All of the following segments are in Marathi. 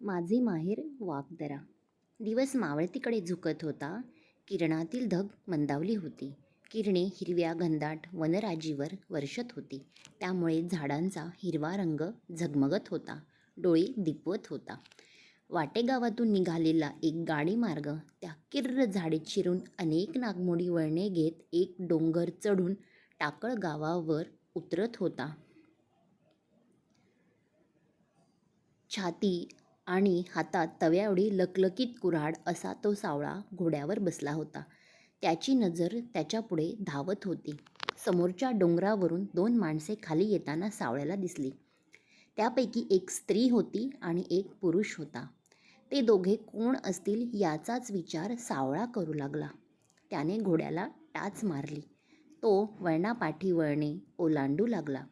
माझे माहेर वाघदरा दिवस मावळतीकडे झुकत होता. किरणातील धग मंदावली होती. किरणे हिरव्या घनदाट वनराजीवर वर्षत होती. त्यामुळे झाडांचा हिरवा रंग झगमगत होता. डोळे दिपवत होता. वाटेगावातून निघालेला एक गाडीमार्ग त्या किर्र झाडे चिरून अनेक नागमोडी वळणे घेत एक डोंगर चढून टाकळ गावावर उतरत होता. छाती आणि हातात तव्यावडी लकलकीत कुऱ्हाड असा तो सावळा घोड्यावर बसला होता. त्याची नजर त्याच्यापुढे धावत होती. समोरच्या डोंगरावरून दोन माणसे खाली येताना सावळ्याला दिसली. त्यापैकी एक स्त्री होती आणि एक पुरुष होता. ते दोघे कोण असतील याचाच विचार सावळा करू लागला. त्याने घोड्याला टाच मारली. तो वळणापाठी वळणे ओलांडू लागला.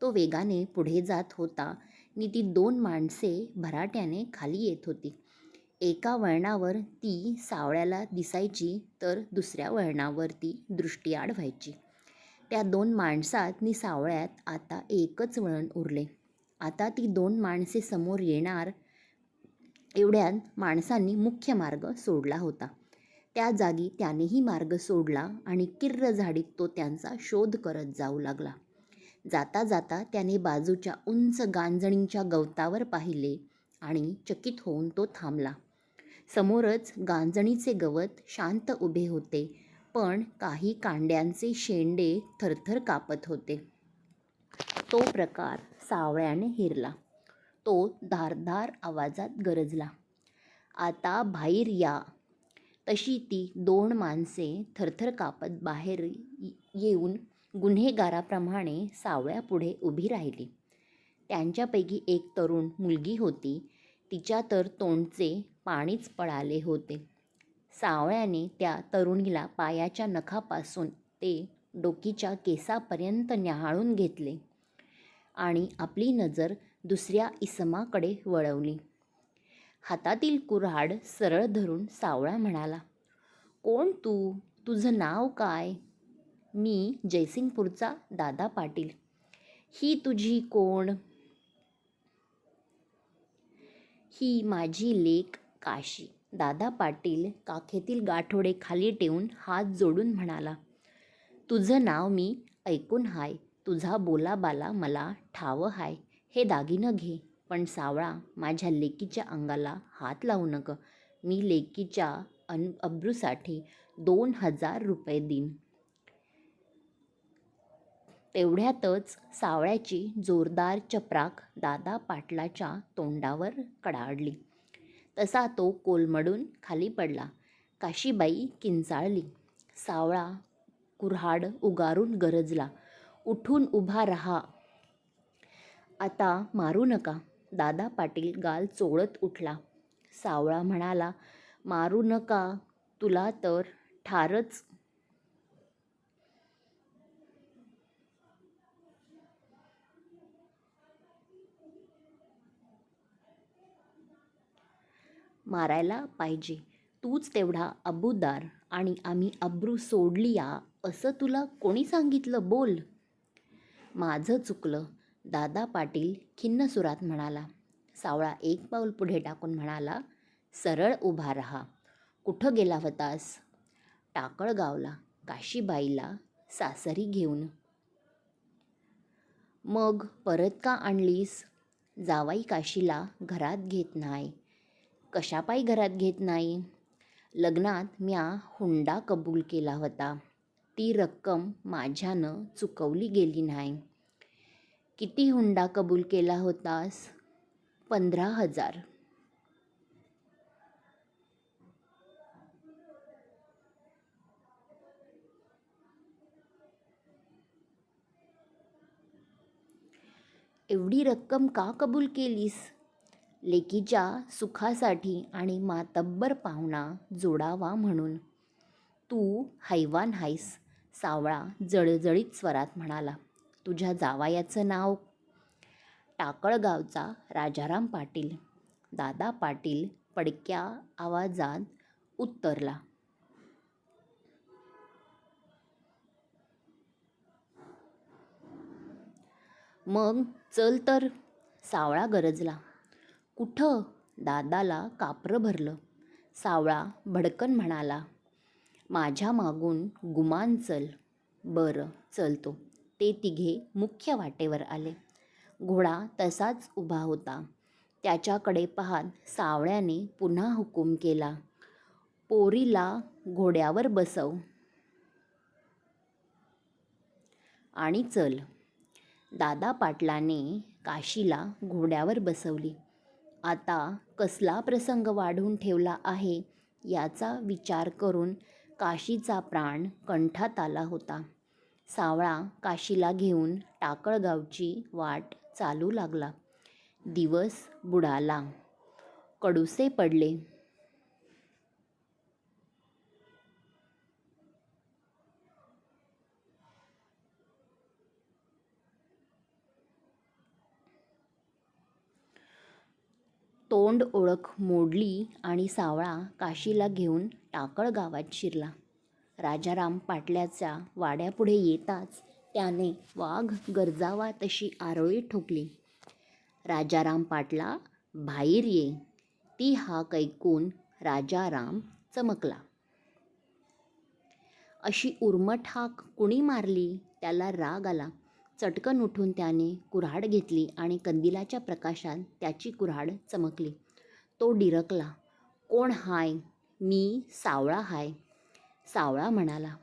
तो वेगाने पुढे जात होता. नि ती दोन माणसे भराट्याने खाली येत होती. एका वळणावर ती सावळ्याला दिसायची तर दुसऱ्या वळणावर ती दृष्टीआड व्हायची त्या दोन माणसात नि सावळ्यात आता एकच वळण उरले. आता ती दोन माणसे समोर येणार एवढ्यात माणसांनी मुख्य मार्ग सोडला होता. त्या जागी त्यानेही मार्ग सोडला आणि किर्र झाडीत तो त्यांचा शोध करत जाऊ लागला. जाता जाता त्याने बाजूच्या उंच गांजणींच्या गवतावर पाहिले आणि चकित होऊन तो थांबला. समोरच गांजणीचे गवत शांत उभे होते पण काही कांड्यांचे शेंडे थरथर कापत होते. तो प्रकार सावळ्याने हिरला. तो धारधार आवाजात गरजला. आता बाहेर या. तशी ती दोन माणसे थरथर कापत बाहेर येऊन गुन्हेगाराप्रमाणे सावळ्यापुढे उभी राहिली. त्यांच्यापैकी एक तरुण मुलगी होती. तिच्या तर तोंडचे पाणीच पळाले होते. सावळ्याने त्या तरुणीला पायाच्या नखापासून ते डोकीच्या केसापर्यंत न्याहाळून घेतले आणि आपली नजर दुसऱ्या इसमाकडे वळवली. हातातील कुऱ्हाड सरळ धरून सावळा म्हणाला कोण तू? तुझं नाव काय? मी जयसिंगपूरचा दादा पाटील. ही तुझी कोण? ही माझी लेक काशी. दादा पाटील काखेतील गाठोडे खाली ठेवून हात जोडून म्हणाला तुझं नाव मी ऐकून हाय. तुझा बोलाबाला मला ठाव हाय. हे दागिनं घे. पण सावळा माझ्या लेकीच्या अंगाला हात लावू नका. मी लेकीच्या अन अब्रूसाठी दोन हजार रुपये देईन तेवढ्यातच सावळ्याची जोरदार चपराक दादा पाटलाच्या तोंडावर कडाडली. तसा तो कोलमडून खाली पडला. काशीबाई किंचाळली. सावळा कुऱ्हाड उगारून गरजला. उठून उभा रहा. आता मारू नका. दादा पाटील गाल चोळत उठला. सावळा म्हणाला मारू नका. तुला तर ठारच. मारायला पाहिजे. तूच तेवढा अबूदार आणि आम्ही अब्रू सोडली या असं तुला कोणी सांगितलं बोल. माझं चुकलं दादा पाटील खिन्न सुरात म्हणाला. सावळा एक पाऊल पुढे टाकून म्हणाला सरळ उभा राहा. कुठं गेला होतास? टाकळगावला काशीबाईला सासरी घेऊन. मग परत का आणलीस? जावाई काशीला घरात घेत नाही. कशापायी घरात घेत नाही? लग्नात म्या हुंडा कबूल केला होता. ती रक्कम माझ्यानं चुकवली गेली नाही. किती हुंडा कबूल केला होतास? पंधरा हजार. एवढी रक्कम का कबूल केलीस? लेकीच्या सुखासाठी आणि मातब्बर पाहुणा जोडावा म्हणून. तू हैवान हायस सावळा जळजळीत स्वरात म्हणाला. तुझ्या जावायाचं नाव? टाकळगावचा राजाराम पाटील. दादा पाटील पडक्या आवाजात उत्तरला. मग चल तर सावळा गरजला. कुठं दादाला कापरं भरलं? सावळा भडकन म्हणाला माझ्या मागून गुमान चल. बरं चलतो. ते तिघे मुख्य वाटेवर आले. घोडा तसाच उभा होता. त्याच्याकडे पाहत सावळ्याने पुन्हा हुकूम केला पोरीला घोड्यावर बसव आणि चल. दादा पाटलाने काशीला घोड्यावर बसवली. आता कसला प्रसंग वाढून ठेवला आहे याचा विचार करून काशीचा प्राण कंठात आला होता. सावळा काशीला घेऊन टाकळगावची वाट चालू लागला. दिवस बुडाला. कडुसे पडले. तोंड ओळख मोडली आणि सावळा काशीला घेऊन टाकळ गावात शिरला. राजाराम पाटल्याच्या वाड्यापुढे येताच त्याने वाघ गरजावा तशी आरोळी ठोकली. राजाराम पाटला बाहेर ये. ती हा कैकून राजाराम चमकला. अशी उर्मट हाक कुणी मारली? त्याला राग आला. चटकन उठून त्याने कुऱ्हाड घेतली आणि कंदिलाच्या प्रकाशात त्याची कुऱ्हाड चमकली. तो डिरकला कोण हाय? मी सावळा हाय. सावळा म्हणाला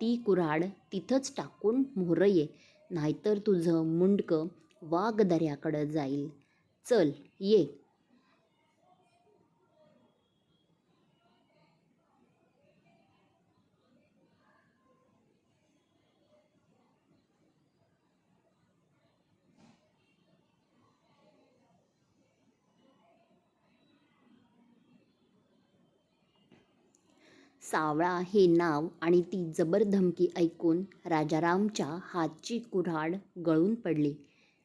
ती कुऱ्हाड तिथंच टाकून मोहर ये नाहीतर तुझं मुंडकं वाघदऱ्याकडं जाईल. चल ये. सावळा हे नाव आणि ती जबर धमकी ऐकून राजारामच्या हातची कुऱ्हाड गळून पडली.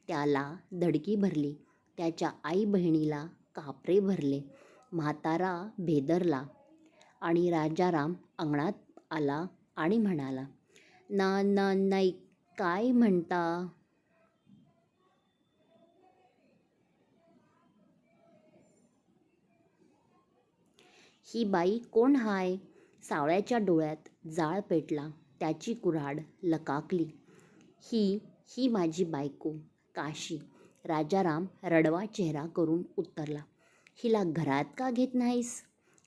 त्याला धडकी भरली. त्याच्या आई बहिणीला कापरे भरले. म्हातारा भेदरला आणि राजाराम अंगणात आला आणि म्हणाला ना ना नाही काय म्हणता? ही बाई कोण हाय? सावळ्याच्या डोळ्यात जाळ पेटला त्याची कुऱ्हाड लकाकली. ही ही माझी बायको काशी. राजाराम रडवा चेहरा करून उत्तरला हिला घरात का घेत नाहीस?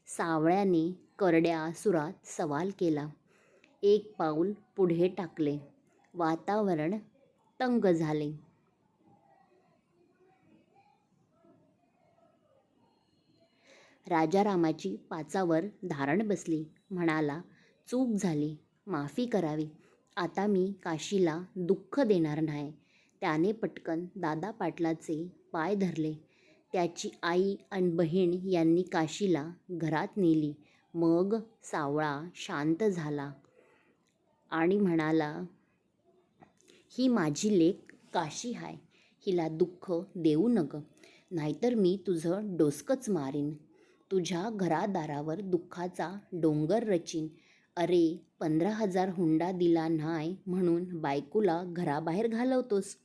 सावळ्याने करड्या सुरात सवाल केला. एक पाऊल पुढे टाकले. वातावरण तंग झाले. राजारामाची पाचावर धारण बसली. म्हणाला चूक झाली. माफी करावी. आता मी काशीला दुःख देणार नाही. त्याने पटकन दादा पाटलाचे पाय धरले. त्याची आई आणि बहीण यांनी काशीला घरात नेली. मग सावळा शांत झाला आणि म्हणाला ही माझी लेख काशी आहे हिला दुःख देऊ नग. नाहीतर मी तुझं डोसकंच मारीन. तुझ्या घरादारावर दुःखाचा डोंगर रचीन. अरे पंधरा हजार हुंडा दिला नाही म्हणून बायकोला घराबाहेर घालवतोस.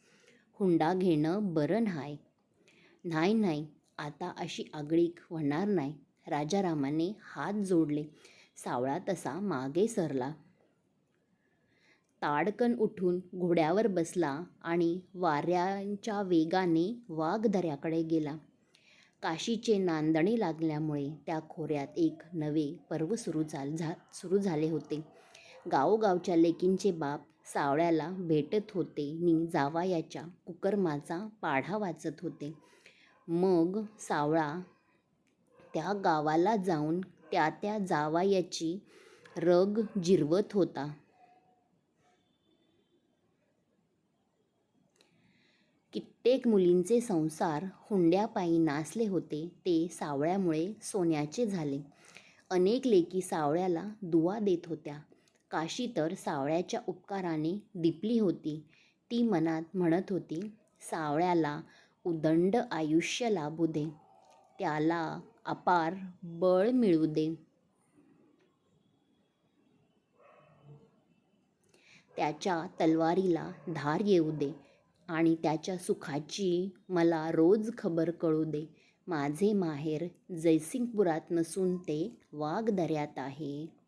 हुंडा घेणं बरं नाही नाही नाही आता अशी आगळीक होणार नाही राजारामाने हात जोडले. सावळा तसा मागे सरला. ताडकन उठून घोड्यावर बसला आणि वाऱ्यांच्या वेगाने वाघदऱ्याकडे गेला. काशीचे नांदणे लागल्यामुळे त्या खोऱ्यात एक नवे पर्व सुरू झाल झा सुरू झाले होते. गावोगावच्या लेकींचे बाप सावळ्याला भेटत होते नि जावायाच्या कुकर्माचा पाढा वाचत होते. मग सावळा त्या गावाला जाऊन त्या त्या जावायाची रग जिरवत होता. कित्येक मुलींचे संसार हुंड्यापायी नासले होते ते सावळ्यामुळे सोन्याचे झाले. अनेक लेकी सावळ्याला दुवा देत होत्या. काशी तर सावळ्याच्या उपकाराने दिपली होती. ती मनात म्हणत होती सावळ्याला उदंड आयुष्य लाभू दे. त्याला अपार बळ मिळू दे. त्याच्या तलवारीला धार येऊ दे. आणि त्याच्या सुखाची मला रोज खबर कळू दे. माझे माहेर जयसिंगपुरात नसून ते वाघदऱ्यात आहे.